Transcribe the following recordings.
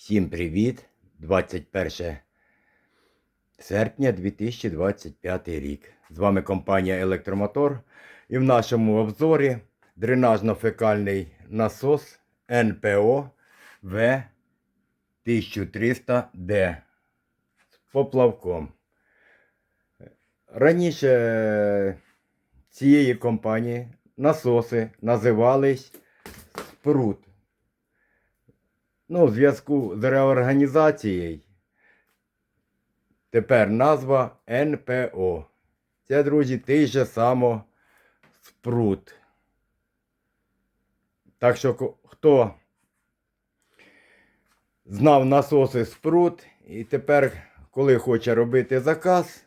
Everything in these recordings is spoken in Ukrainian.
Всім привіт! 21 серпня 2025 рік. З вами компанія Електромотор. І в нашому обзорі дренажно-фекальний насос НПО В1300D з поплавком. Раніше цієї компанії насоси називались Спрут. Ну, в зв'язку з реорганізацією тепер назва НПО. Це, друзі, той же само спрут. Так що хто знав насоси спрут, і тепер, коли хоче робити заказ,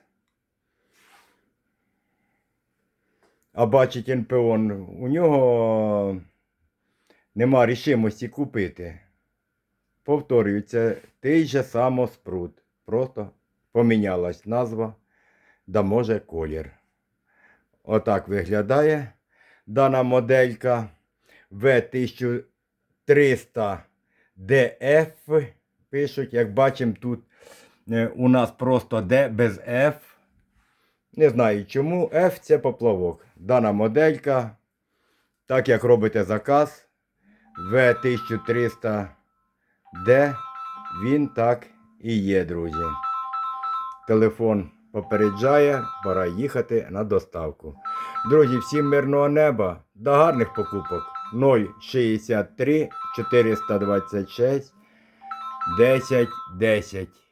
а бачить НПО, у нього нема рішимості купити. Повторюю, це той же само спрут. Просто помінялась назва, да може колір. Отак виглядає дана моделька V1300DF. Пишуть, як бачимо, тут е, у нас просто D без F. Не знаю чому. F це поплавок. Дана моделька, так як робите заказ, V1300 де він так і є, друзі. Телефон попереджає, пора їхати на доставку. Друзі, всім мирного неба, до гарних покупок 063 426 1010. 10.